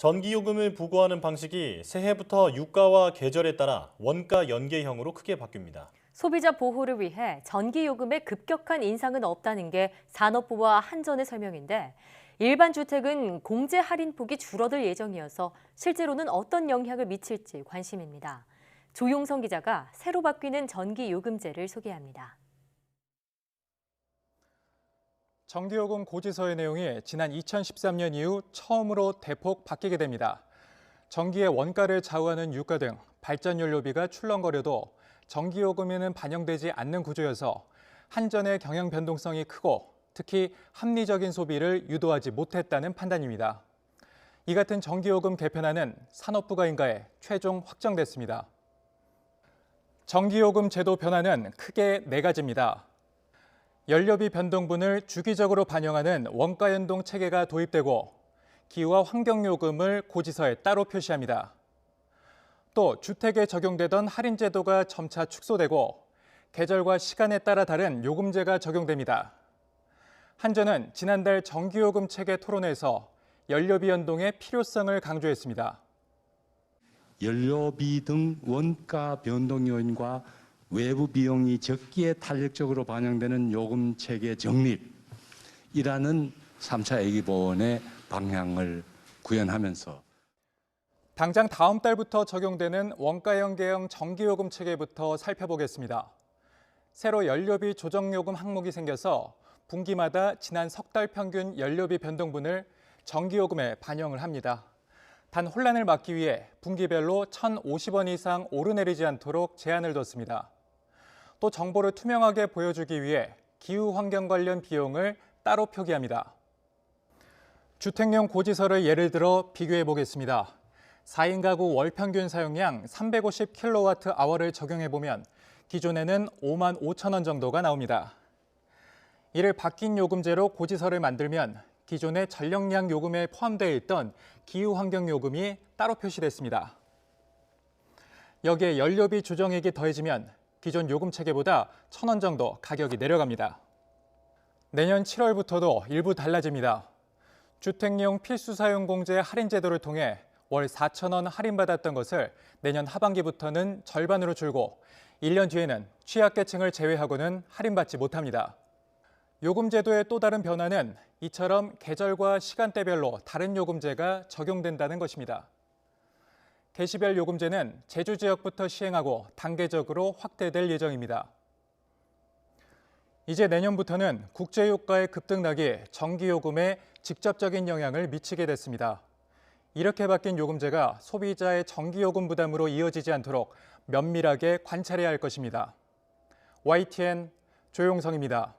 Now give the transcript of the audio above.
전기요금을 부과하는 방식이 새해부터 유가와 계절에 따라 원가 연계형으로 크게 바뀝니다. 소비자 보호를 위해 전기요금의 급격한 인상은 없다는 게 산업부와 한전의 설명인데 일반 주택은 공제 할인 폭이 줄어들 예정이어서 실제로는 어떤 영향을 미칠지 관심입니다. 조용성 기자가 새로 바뀌는 전기요금제를 소개합니다. 전기요금 고지서의 내용이 지난 2013년 이후 처음으로 대폭 바뀌게 됩니다. 전기의 원가를 좌우하는 유가 등 발전 연료비가 출렁거려도 전기요금에는 반영되지 않는 구조여서 한전의 경영 변동성이 크고 특히 합리적인 소비를 유도하지 못했다는 판단입니다. 이 같은 전기요금 개편안은 산업부가 인가해 최종 확정됐습니다. 전기요금 제도 변화는 크게 네 가지입니다. 연료비 변동분을 주기적으로 반영하는 원가 연동 체계가 도입되고 기후와 환경요금을 고지서에 따로 표시합니다. 또 주택에 적용되던 할인 제도가 점차 축소되고 계절과 시간에 따라 다른 요금제가 적용됩니다. 한전은 지난달 전기요금 체계 토론회에서 연료비 연동의 필요성을 강조했습니다. 연료비 등 원가 변동 요인과 외부 비용이 적기에 탄력적으로 반영되는 요금 체계 정립이라는 3차 애기보원의 방향을 구현하면서 당장 다음 달부터 적용되는 원가 연계형 전기요금 체계부터 살펴보겠습니다. 새로 연료비 조정요금 항목이 생겨서 분기마다 지난 석 달 평균 연료비 변동분을 전기요금에 반영을 합니다. 단 혼란을 막기 위해 분기별로 1,050원 이상 오르내리지 않도록 제한을 뒀습니다. 또 정보를 투명하게 보여주기 위해 기후 환경 관련 비용을 따로 표기합니다. 주택용 고지서를 예를 들어 비교해 보겠습니다. 4인 가구 월 평균 사용량 350kWh를 적용해 보면 기존에는 5만 5천 원 정도가 나옵니다. 이를 바뀐 요금제로 고지서를 만들면 기존의 전력량 요금에 포함되어 있던 기후 환경 요금이 따로 표시됐습니다. 여기에 연료비 조정액이 더해지면 기존 요금 체계보다 1,000원 정도 가격이 내려갑니다. 내년 7월부터도 일부 달라집니다. 주택용 필수 사용 공제 할인 제도를 통해 월 4,000원 할인받았던 것을 내년 하반기부터는 절반으로 줄고 1년 뒤에는 취약계층을 제외하고는 할인받지 못합니다. 요금 제도의 또 다른 변화는 이처럼 계절과 시간대별로 다른 요금제가 적용된다는 것입니다. 개시별 요금제는 제주 지역부터 시행하고 단계적으로 확대될 예정입니다. 이제 내년부터는 국제유가의 급등락이 전기요금에 직접적인 영향을 미치게 됐습니다. 이렇게 바뀐 요금제가 소비자의 전기요금 부담으로 이어지지 않도록 면밀하게 관찰해야 할 것입니다. YTN 조용성입니다.